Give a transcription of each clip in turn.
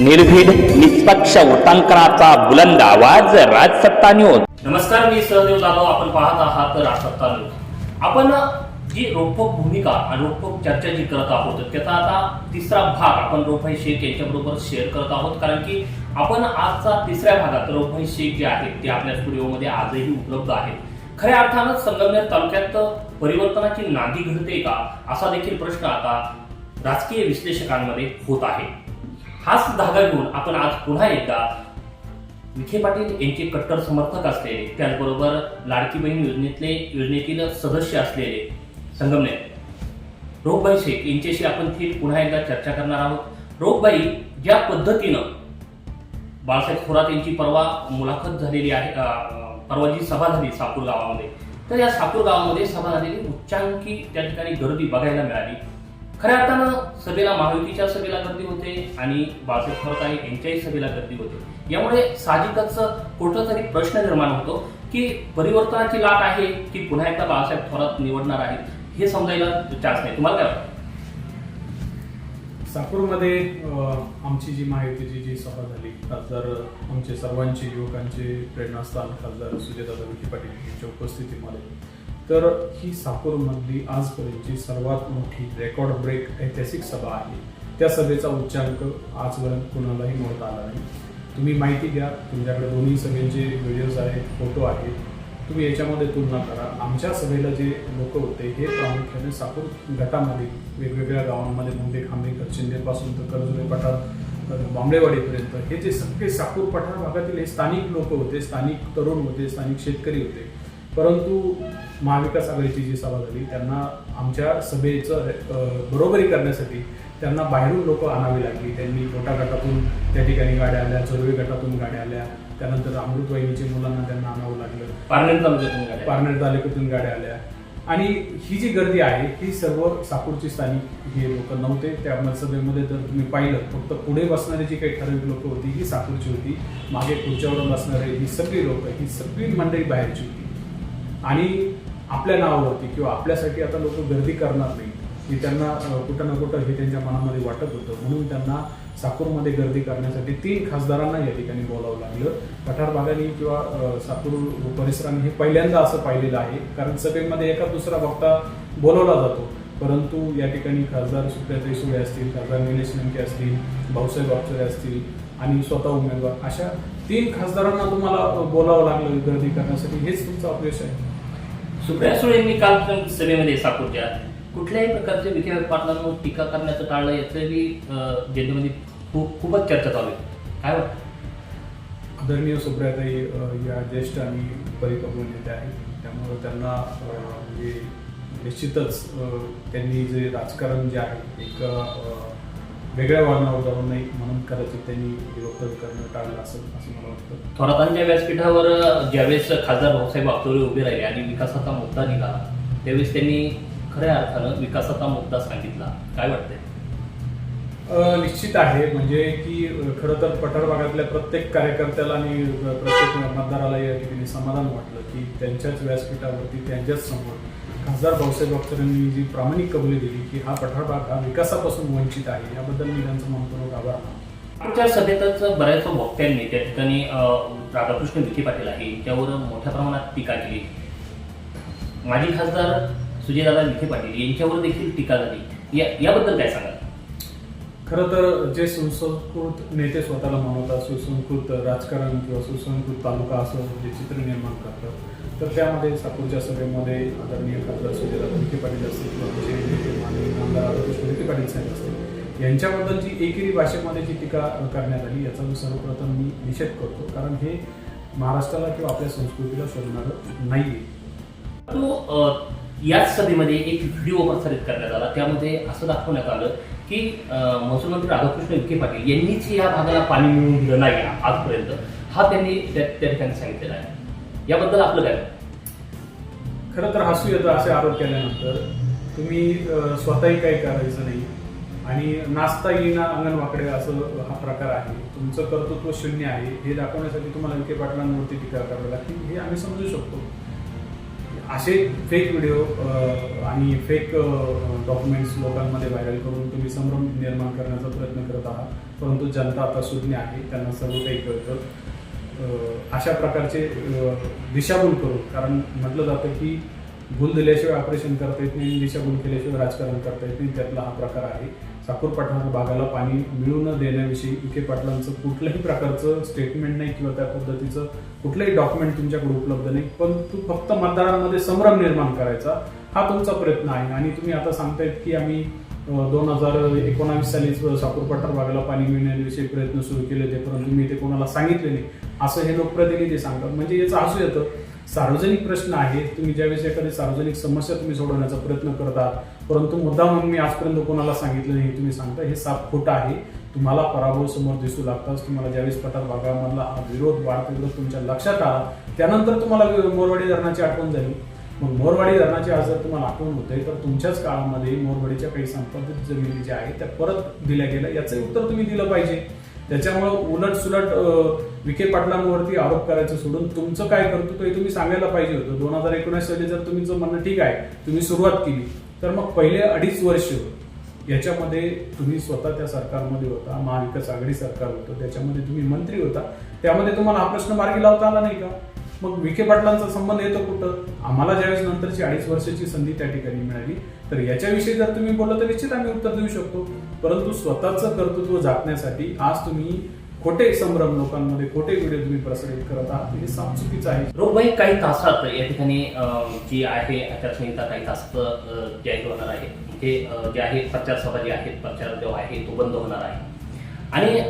निर्भीड निष्पक्ष वृत्तांकनाचा बुलंद आवाज राजसत्ता न्यूज नमस्कार मी सहदेव जाधव. आपण पाहत आहात राजसत्ता न्यूज आपण जी रोखोक भूमिका आणि रोखोक चर्चा जी करत आहोत त्याचा आता तिसरा भाग आपण रोपाई शेख यांच्याबरोबर शेअर करत आहोत. कारण की आपण आजचा तिसऱ्या भागात रोपाई शेख जे आहेत ते आपल्या स्टुडिओमध्ये आजही उपलब्ध आहेत. खऱ्या अर्थानं संगमनेर तालुक्यात परिवर्तनाची नांदी घडते का असा देखील प्रश्न आता राजकीय विश्लेषकांमध्ये होत आहे. हाच धागा घेऊन आपण आज पुन्हा एकदा विखे पाटील यांचे कट्टर समर्थक असलेले त्याचबरोबर लाडकी बहीण योजनेतले योजनेतील सदस्य असलेले संगमनेर. रोगबाई शेख यांच्याशी आपण थेट पुन्हा एकदा चर्चा करणार आहोत. रोगबाई ज्या पद्धतीनं बाळासाहेब थोरात यांची परवा मुलाखत झालेली आहे परवा जी सभा झाली सापूर गावामध्ये तर या सापूर गावामध्ये सभा झालेली उच्चांकी त्या ठिकाणी गर्दी बघायला मिळाली. खऱ्या अर्थानं सभेला महायुतीच्या सभेला गर्दी होते आणि बाळासाहेब थोरताळे आहे यांच्याही सभेला गर्दी होते. यामुळे साहजिकच कुठं तरी प्रश्न निर्माण होतो की परिवर्तनाची लाट आहे की पुन्हा एकदा बाळासाहेब थोरात निवडणार आहेत हे समजायला चान्स नाही. तुम्हाला काय वाटतं? साकूरमध्ये आमची जी महायुतीची जी सभा झाली खासदार आमचे सर्वांचे युवकांचे प्रेरणास्थान खासदार सुजयदादा विखे पाटील यांच्या उपस्थितीमध्ये तर ही साकूरमधली आजपर्यंतची सर्वात मोठी रेकॉर्ड ब्रेक ऐतिहासिक सभा आहे. त्या सभेचा उच्चांक आजपर्यंत कुणालाही मोडता आला नाही. तुम्ही माहिती घ्या तुमच्याकडे दोन्ही सभेचे व्हिडिओज आहेत फोटो आहेत. तुम्ही याच्यामध्ये तुलना करा. आमच्या सभेला जे लोक होते हे प्रामुख्याने साकूर गटामध्ये वेगवेगळ्या गावांमध्ये मुंबई खांबे चिंदेपासून तर कर्जुले पठार बांबळेवाडीपर्यंत हे जे सगळे साकूर पठार भागातील हे स्थानिक लोक होते स्थानिक तरुण होते स्थानिक शेतकरी होते. परंतु महाविकास आघाडीची जी सभा झाली त्यांना आमच्या सभेचं बरोबरी करण्यासाठी त्यांना बाहेरून लोक आणावी लागली. त्यांनी मोठ्या गटातून त्या ठिकाणी गाड्या आल्या चोरवे गटातून गाड्या आल्या. त्यानंतर अमृतवाहिनीच्या मुलांना त्यांना आणावं लागलं. पारनेर तालुक्यातून गाड्या. पारनेर तालुक्यातून गाड्या आल्या. आणि ही जी गर्दी आहे ही सर्व साकूरची स्थानिक हे लोक नव्हते. त्या सभेमध्ये जर तुम्ही पाहिलं फक्त पुढे बसणारी जी काही ठराविक लोक होती ही साकूरची होती. मागे खुर्च्यावर बसणारे ही सगळी लोक ही सगळी मंडळी बाहेरची होती. आणि आपल्या नावावरती किंवा आपल्यासाठी आता लोक गर्दी करणार नाही की त्यांना कुठं ना कुठं हे त्यांच्या मनामध्ये वाटत होतं. म्हणून त्यांना साकूरमध्ये गर्दी करण्यासाठी तीन खासदारांना या ठिकाणी बोलावं लागलं. पठार भागाने किंवा साकूर परिसराने हे पहिल्यांदा असं पाहिलेलं आहे. कारण सभेमध्ये एका दुसरा वक्ता बोलवला जातो. परंतु या ठिकाणी खासदार सुप्रियाताई सुळे असतील खासदार निलेश लंके असतील भाऊसाहेब अक्षरे असतील आणि स्वतः उमेदवार अशा तीन खासदारांना तुम्हाला बोलावं लागलं गर्दी करण्यासाठी. हेच तुमचं अपयश आहे. सुप्रिया सुळे यांनी काल सभेमध्ये साकूरच्या कुठल्याही प्रकारचे विखे पाटलांवर टीका करण्याचं टाळलं याचंही अं, जनतेमध्ये खूप खूपच चर्चा चालू आहे. काय वाटतं? आदरणीय सुप्रियाताई या ज्येष्ठ आणि परिपक्व नेते आहेत. त्यामुळं त्यांना म्हणजे निश्चितच त्यांनी जे राजकारण जे आहे एक वेगळ्या वळणावर जाऊ नये म्हणून कदाचित त्यांनी हे वक्तव्य करणं टाळलं असेल असं मला वाटतं. थोरातांच्या व्यासपीठावर ज्यावेळेस खासदार भाऊसाहेब आक्तोरे उभे राहिले आणि विकासाचा मुद्दा निघाला त्यावेळेस त्यांनी खऱ्या अर्थानं विकासाचा मुद्दा सांगितला. काय वाटतंय? निश्चित आहे म्हणजे की खरं तर पठार भागातल्या प्रत्येक कार्यकर्त्याला आणि प्रत्येक मतदाराला या ठिकाणी समाधान वाटलं की त्यांच्याच व्यासपीठावरती त्यांच्याच समोर खासदार भाऊसाहेब अख्तरांनी जी प्रामाणिक कबुली दिली की हा पठारभाग हा विकासापासून वंचित आहे याबद्दल मी त्यांचं मनपूर्वक आभार मानतो. आमच्या सभेतच बऱ्याच वक्त्यांनी त्या ठिकाणी राधाकृष्ण विखे पाटील आहे यांच्यावर मोठ्या प्रमाणात टीका केली. माजी खासदार सुजयदादा विखे पाटील यांच्यावर देखील टीका झाली. या याबद्दल काय सांगा खरं तर जे सुसंस्कृत नेते स्वतःला मानवतात सुसंस्कृत राजकारण किंवा सुसंस्कृत तालुका असं जे चित्र निर्माण करतात तर त्यामध्ये साकूरच्या सभेमध्ये आदरणीय खासदार सुजयदादा विखे पाटील असतील किंवा विजय माननीय आमदार राधाकृष्ण विखे पाटील साहेब असतील यांच्याबद्दल जी एकेरी भाषेमध्ये जी टीका करण्यात आली याचा मी सर्वप्रथम मी निषेध करतो कारण हे महाराष्ट्राला किंवा आपल्या संस्कृतीला शोधणारं नाही आहे याच सभेमध्ये एक व्हिडिओ प्रसारित करण्यात आला. त्यामध्ये असं दाखवण्यात आलं की महसूल मंत्री राधाकृष्ण विखे पाटील यांनीच या भागाला पाणी मिळवून दिलं नाही आजपर्यंत. हा त्यांनी त्या ठिकाणी सांगितलेला आहे. याबद्दल आपलं काय? खरं तर हसू येतं असे आरोप केल्यानंतर तुम्ही स्वतःही काही करायचं नाही. आणि नाचता येईना अंगण वाकडे असं हा प्रकार आहे. तुमचं कर्तृत्व शून्य आहे. हे दाखवण्यासाठी तुम्हाला विखे पाटलांवरती टीका करावी लागते. हे आम्ही समजू शकतो. असे फेक व्हिडिओ आणि फेक डॉक्युमेंट्स लोकांमध्ये व्हायरल करून तुम्ही संभ्रम निर्माण करण्याचा प्रयत्न करत आहात. परंतु जनता आता सुज्ञ आहे त्यांना सर्व काही कळतं अशा प्रकारचे दिशाभूल करू कारण म्हटलं जातं की भूल दिल्याशिवाय ऑपरेशन करता येत नाही आणि दिशाभूल केल्याशिवाय राजकारण करता येत नाही त्यातला हा प्रकार आहे. साखर पठार भागाला पाणी मिळू न देण्याविषयी विखे पाटलांचं कुठल्याही प्रकारचं स्टेटमेंट नाही किंवा त्या पद्धतीचं कुठलंही डॉक्युमेंट तुमच्याकडे उपलब्ध नाही. पण तू फक्त मतदारांमध्ये संभ्रम निर्माण करायचा हा तुमचा प्रयत्न आहे. आणि तुम्ही आता सांगतायत की आम्ही दोन हजार एकोणावीस साली सापूर पठार भागाला पाणी मिळण्याविषयी प्रयत्न सुरू केले होते परंतु मी ते कोणाला सांगितले नाही. असं हे लोकप्रतिनिधी सांगतात. म्हणजे याचं असू येतं सार्वजनिक प्रश्न आहे तुम्ही ज्यावेळेस एखादी सार्वजनिक समस्या तुम्ही सोडवण्याचा प्रयत्न करता परंतु मुद्दा म्हणून मी आजपर्यंत कोणाला सांगितलं नाही तुम्ही सांगता हे साप खोटं आहे. तुम्हाला पराभव समोर दिसू लागताच तुम्हाला ज्यावेळेस पठार भागामधला हा विरोध वाढता विरोध तुमच्या लक्षात आला त्यानंतर तुम्हाला मोरवाडी धरणाची आठवण झाली. मग मोरवाडी धरणाची आज जर तुम्हाला आठवण होते तर तुमच्याच काळामध्ये मोरवाडीच्या काही संपादित जमिनी ज्या आहेत त्या परत दिल्या गेल्या. याचं उत्तर तुम्ही दिलं पाहिजे. त्याच्यामुळं उलट सुलट विखे पाटलांवरती आरोप करायचं सोडून तुमचं काय करतो ते तुम्ही सांगायला पाहिजे होतं. दोन हजार एकोणीस साली जर तुमचं म्हणणं ठीक आहे तुम्ही सुरुवात केली तर मग पहिले अडीच वर्ष याच्यामध्ये तुम्ही स्वतः त्या सरकारमध्ये होता महाविकास आघाडी सरकार होतं त्याच्यामध्ये तुम्ही मंत्री होता. त्यामध्ये तुम्हाला हा प्रश्न मार्गी लावता आला नाही का? मग विखे पाटलांचा संबंध येतो कुठं? आम्हाला ज्यावेळेस नंतरची अडीच वर्षाची संधी त्या ठिकाणी मिळाली तर याच्याविषयी जर तुम्ही बोललं तर निश्चित आम्ही उत्तर देऊ शकतो. परंतु स्वतःचं कर्तृत्व झाकण्यासाठी आज तुम्ही खोटे संभ्रम लोकांमध्ये खोटे व्हिडिओ तुम्ही प्रसारित करत आहात हे साफ चुकीचं आहे. रोगबाई काही तासात या ठिकाणी जी आहे आचारसंहिता काही तासात जाहीर होणार आहे. म्हणजे जे आहे प्रचार सभा जी आहेत प्रचार जो आहे तो बंद होणार आहे. आणि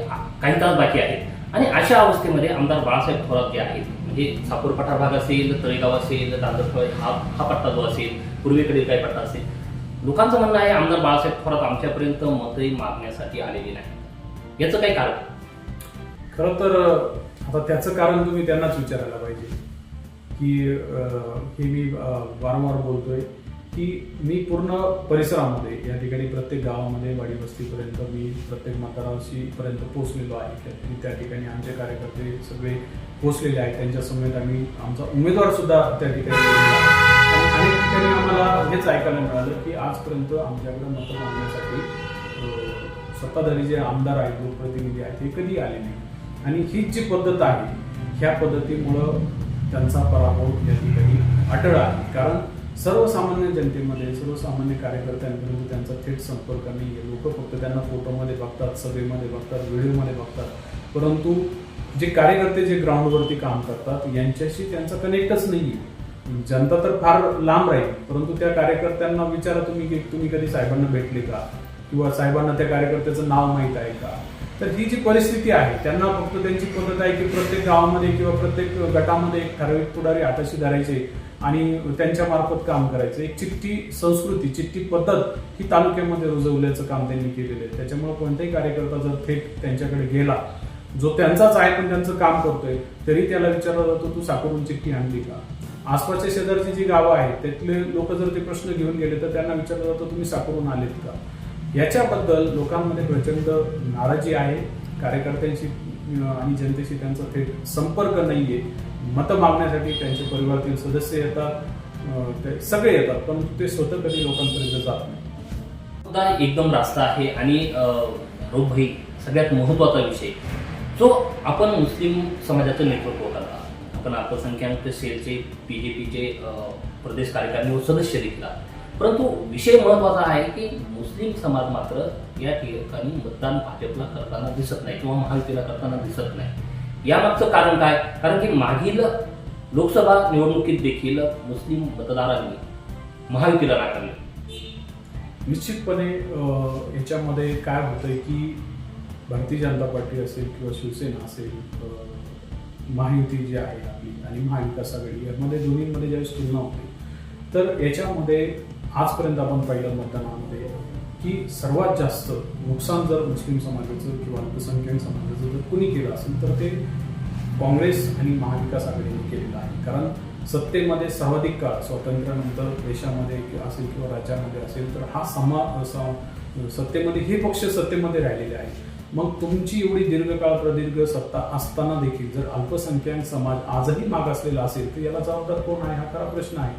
काही तास बाकी आहेत. आणि अशा अवस्थेमध्ये आमदार बाळासाहेब थोरात जे आहेत म्हणजे हे सापूर पठार भाग असेल तळेगाव असेल दांदरफळ हा हा पट्टा जो असेल पूर्वेकडील काही पट्टा असेल लोकांचं म्हणणं आहे आमदार बाळासाहेब थोरात आमच्यापर्यंत मतही मागण्यासाठी आलेली नाही याचं काही कारण? खरं तर आता त्याचं कारण तुम्ही त्यांनाच विचारायला पाहिजे. की हे मी वारंवार बोलतोय. की मी पूर्ण परिसरामध्ये या ठिकाणी प्रत्येक गावामध्ये वाडी वस्तीपर्यंत मी प्रत्येक मातारावशीपर्यंत पर्यंत पोहोचलेलो आहे. त्या- ठिकाणी आमचे कार्यकर्ते सगळे पोहोचलेले आहेत. त्यांच्या समेत आम्ही आमचा उमेदवार सुद्धा त्या ठिकाणी आणि अनेक ठिकाणी आम्हाला हेच ऐकायला मिळालं की आजपर्यंत आमच्याकडे मतं मागण्यासाठी सत्ताधारी जे आमदार आहेत लोकप्रतिनिधी आहेत ते कधी आले नाही. आणि हीच जी पद्धत आहे ह्या पद्धतीमुळं त्यांचा पराभव या ठिकाणी अटळ आहे. कारण सर्वसामान्य जनतेमध्ये सर्वसामान्य कार्यकर्त्यांपर्यंत त्यांचा थेट संपर्क नाही आहे लोक फक्त त्यांना फोटोमध्ये बघतात सभेमध्ये बघतात व्हिडिओमध्ये बघतात. परंतु जे कार्यकर्ते जे ग्राउंडवरती काम करतात यांच्याशी त्यांचा कनेक्टच नाही आहे जनता तर फार लांब राहील परंतु त्या कार्यकर्त्यांना विचारा तुम्ही की तुम्ही कधी साहेबांना भेटले का? किंवा साहेबांना त्या कार्यकर्त्याचं नाव माहीत आहे का? तर ही जी परिस्थिती आहे त्यांना फक्त त्यांची पद्धत आहे की प्रत्येक गावामध्ये किंवा प्रत्येक गटामध्ये एक ठराविक पुढारी आताशी धरायचे. आणि त्यांच्या मार्फत काम करायचं. एक चिठ्ठी संस्कृती चिठ्ठी पद्धत ही तालुक्यामध्ये रुजवल्याचं काम त्यांनी केलेलं आहे. त्याच्यामुळे कोणताही कार्यकर्ता जर थेट त्यांच्याकडे गेला जो त्यांचाच आहे पण त्यांचं काम करतोय तरी त्याला विचारलं जातो तू साकरून चिठ्ठी आणली का? आसपासच्या शेजारची जी गावं आहेत त्यातले लोक जर ते प्रश्न घेऊन गेले तर त्यांना विचारलं जातं तुम्ही साकरून आलेत का? याच्याबद्दल लोकांमध्ये प्रचंड नाराजी आहे. कार्यकर्त्यांची आणि जनतेशी त्यांचा थेट संपर्क नाहीये. मतं मागण्यासाठी त्यांचे परिवारातील सदस्य येतात. ते सगळे येतात पण ते स्वतः कधी लोकांपर्यंत जात नाही. एकदम रास्त आहे आणि रोगभाई सगळ्यात महत्त्वाचा विषय. जो आपण मुस्लिम समाजाचं नेतृत्व करता. आपण अल्पसंख्याक सेलचे पी जे पीचे प्रदेश कार्यकारिणी व सदस्य देखील आहात. परंतु विषय महत्त्वाचा आहे की मुस्लिम समाज मात्र या ठिकाणी मतदान भाजपला करताना दिसत नाही किंवा महायुतीला करताना दिसत नाही. यामागचं कारण काय? कारण की मागील लोकसभा निवडणुकीत देखील मुस्लिम मतदारांनी महायुतीला नाकारले. निश्चितपणे याच्यामध्ये काय होतंय की भारतीय जनता पार्टी असेल किंवा शिवसेना असेल महायुती जी आहे आपली आणि महाविकास आघाडी यामध्ये दोन्हीमध्ये ज्यावेळेस तुलना होते तर याच्यामध्ये आजपर्यंत आपण पाहिलं मतदानामध्ये की सर्वात जास्त नुकसान जर मुस्लिम समाजाचं किंवा अल्पसंख्याक समाजाचं जर कुणी केलं असेल तर ते काँग्रेस आणि महाविकास आघाडीने केलेलं आहे. कारण सत्तेमध्ये सर्वाधिक काळ स्वातंत्र्यानंतर देशामध्ये असेल किंवा राज्यामध्ये असेल तर हा समा सत्तेमध्ये हे पक्ष सत्तेमध्ये राहिलेले आहेत. मग तुमची एवढी दीर्घकाळ प्रदीर्घ सत्ता असताना देखील जर अल्पसंख्याक समाज आजही मागासलेला असेल तर याला जबाबदार कोण आहे? हा खरा प्रश्न आहे.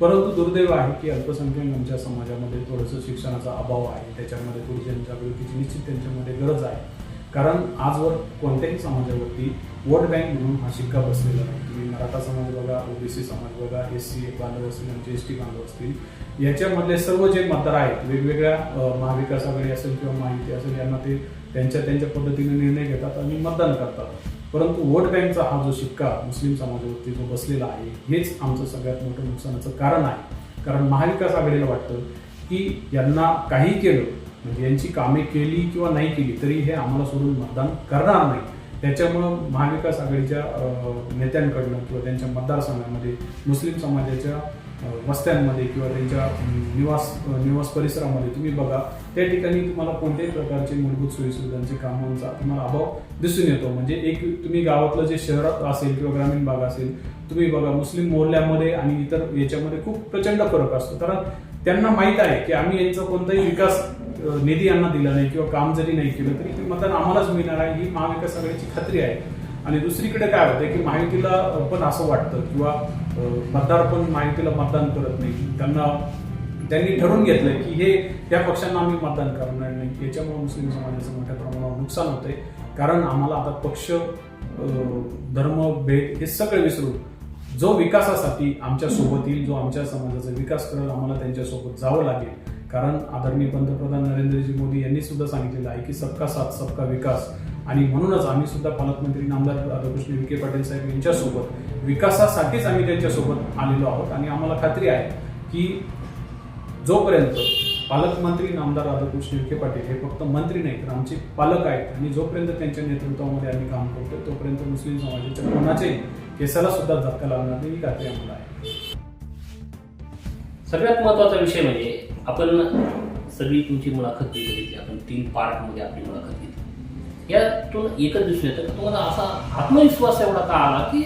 परंतु दुर्दैव आहे की अल्पसंख्याकांच्या समाजामध्ये थोडंसं शिक्षणाचा अभाव आहे. त्याच्यामध्ये थोडी जनजागृतीची निश्चित त्यांच्यामध्ये गरज आहे. कारण आजवर कोणत्याही समाजावरती वोट बँक म्हणून हा शिक्का बसलेला नाही. तुम्ही मराठा समाज बघा ओबीसी समाज बघा एस सी बांधव असतील आमचे एस टी बांधव असतील याच्यामधले सर्व जे मतदार आहेत वेगवेगळ्या महाविकास आघाडी असेल किंवा माहिती असेल यांना ते त्यांच्या त्यांच्या पद्धतीने निर्णय घेतात आणि मतदान करतात. परंतु वोट बँकचा हा जो शिक्का मुस्लिम समाजावरती जो बसलेला आहे हेच आमचं सगळ्यात मोठं नुकसानाचं कारण आहे. कारण महाविकास आघाडीला वाटतं की यांना काही केलं म्हणजे यांची कामे केली किंवा नाही केली तरी हे आम्हाला सोडून मतदान करणार नाही. त्याच्यामुळं महाविकास आघाडीच्या नेत्यांकडनं किंवा त्यांच्या मतदारसंघामध्ये मुस्लिम समाजाच्या वस्त्यांमध्ये किंवा त्यांच्या निवास निवास परिसरामध्ये तुम्ही बघा त्या ठिकाणी तुम्हाला कोणत्याही प्रकारचे मूलभूत सोयीसुविधांचे कामांचा तुम्हाला अभाव दिसून येतो. म्हणजे एक तुम्ही गावातलं जे शहरात असेल किंवा ग्रामीण भाग असेल तुम्ही बघा मुस्लिम मोहल्ल्यामध्ये आणि इतर याच्यामध्ये खूप प्रचंड फरक असतो. कारण त्यांना माहीत आहे की आम्ही यांचा कोणताही विकास निधी यांना दिला नाही किंवा काम जरी नाही केलं तरी ते मतदान आम्हालाच मिळणार आहे ही महाविकास आघाडीची खात्री आहे. आणि दुसरीकडे काय होतं की माहितीला पण असं वाटतं किंवा मतदार पण माहितीला मतदान करत नाही त्यांना त्यांनी ठरवून घेतलंय की हे त्या पक्षांना आम्ही मतदान करणार नाही. याच्यामुळे मुस्लिम समाजाचं मोठ्या प्रमाणावर नुकसान होतंय. कारण आम्हाला आता पक्ष धर्म भेद हे सगळे विसरून जो विकासासाठी आमच्यासोबत येईल जो आमच्या समाजाचा विकास करेल आम्हाला त्यांच्यासोबत जावं लागेल. कारण आदरणीय पंतप्रधान नरेंद्रजी मोदी यांनी सुद्धा सांगितलेलं आहे की सबका साथ सबका विकास. आणि म्हणूनच आम्ही सुद्धा पालकमंत्री नामदार राधाकृष्ण विखे पाटील साहेब यांच्यासोबत विकासासाठीच आम्ही त्यांच्यासोबत आलेलो आहोत. आणि आम्हाला खात्री आहे की जोपर्यंत पालकमंत्री नामदार राधाकृष्ण विखे पाटील हे फक्त मंत्री नाही तर आमचे पालक आहेत आणि जोपर्यंत त्यांच्या नेतृत्वामध्ये आम्ही काम करतो तोपर्यंत मुस्लिम समाजाच्या कोणाचे केसाला सुद्धा धक्का लागणार नाही ही खात्री आम्हाला आहे. सगळ्यात महत्त्वाचा विषय म्हणजे आपण सगळी तुमची मुलाखत जी आपण तीन पार्टमध्ये आपली मुलाखत घेतली. यातून एकच दिसून येतं तुम्हाला असा आत्मविश्वास एवढा का आला की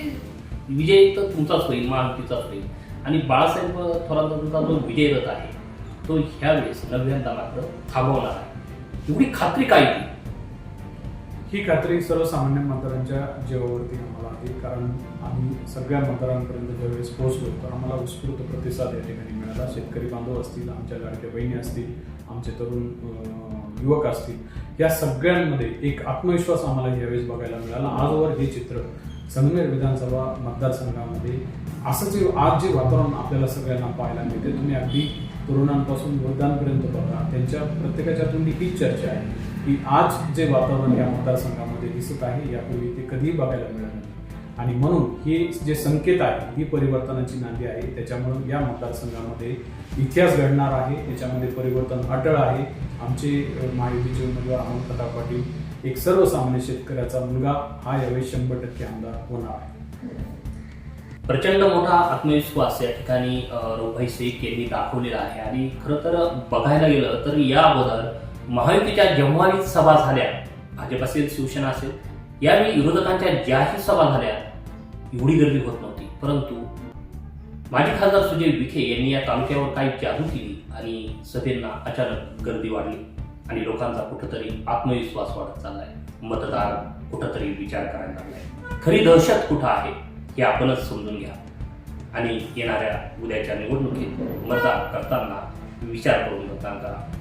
विजय तर तुमचाच होईल महायुतीचाच होईल. आणि बाळासाहेब थोरातांचा जो विजय रथ आहे तो ह्यावेळेस नव्यांदा मात्र थांबवणार आहे. एवढी खात्री काय ती? ही खात्री सर्वसामान्य मतदारांच्या जीवावरती आम्हाला आहे. कारण आम्ही सगळ्या मतदारांपर्यंत ज्यावेळेस पोहोचलो तर आम्हाला उत्स्फूर्त प्रतिसाद या ठिकाणी मिळाला. शेतकरी बांधव असतील आमच्या लाडक्या बहिणी असतील आमचे तरुण युवक असतील या सगळ्यांमध्ये एक आत्मविश्वास आम्हाला यावेळेस बघायला मिळाला. आजवर हे चित्र संगमेर विधानसभा मतदारसंघामध्ये असं जे आज जे वातावरण आपल्याला सगळ्यांना पाहायला मिळते तुम्ही अगदी तरुणांपासून वृद्धांपर्यंत बघा. त्यांच्या प्रत्येकाच्या तोंडी हीच चर्चा आहे. की आज जे वातावरण या मतदारसंघामध्ये दिसत आहे यापूर्वी ते कधीही बघायला मिळालं नाही आणि म्हणून हे जे संकेत आहे ही परिवर्तनाची नांदी आहे त्याच्यामुळे या मतदारसंघामध्ये इतिहास घडणार आहे त्याच्यामध्ये परिवर्तन अटळ आहे. आमचे महायुतीचे उमेदवार अमोल प्रताप पाटील एक सर्वसामान्य शेतकऱ्याचा मुलगा हा यावेळी शंभर टक्के आमदार होणार आहे. प्रचंड मोठा आत्मविश्वास या ठिकाणी रोभाई शेख यांनी दाखवलेला आहे. आणि खरं तर बघायला गेलं तर या अगोदर महायुतीच्या जेव्हाही सभा झाल्या. भाजप असेल शिवसेना असेल. यावेळी विरोधकांच्या ज्याही सभा झाल्या एवढी गर्दी होत नव्हती. परंतु माजी खासदार सुजय विखे यांनी या तालुक्यावर काही जादू केली आणि सभेंना अचानक गर्दी वाढली आणि लोकांचा कुठंतरी आत्मविश्वास वाढत चाललाय. मतदार कुठंतरी विचार करायला लागलाय. खरी दहशत कुठं आहे हे आपणच समजून घ्या. आणि येणाऱ्या उद्याच्या निवडणुकीत मतदान करताना विचार करून मतदान करा.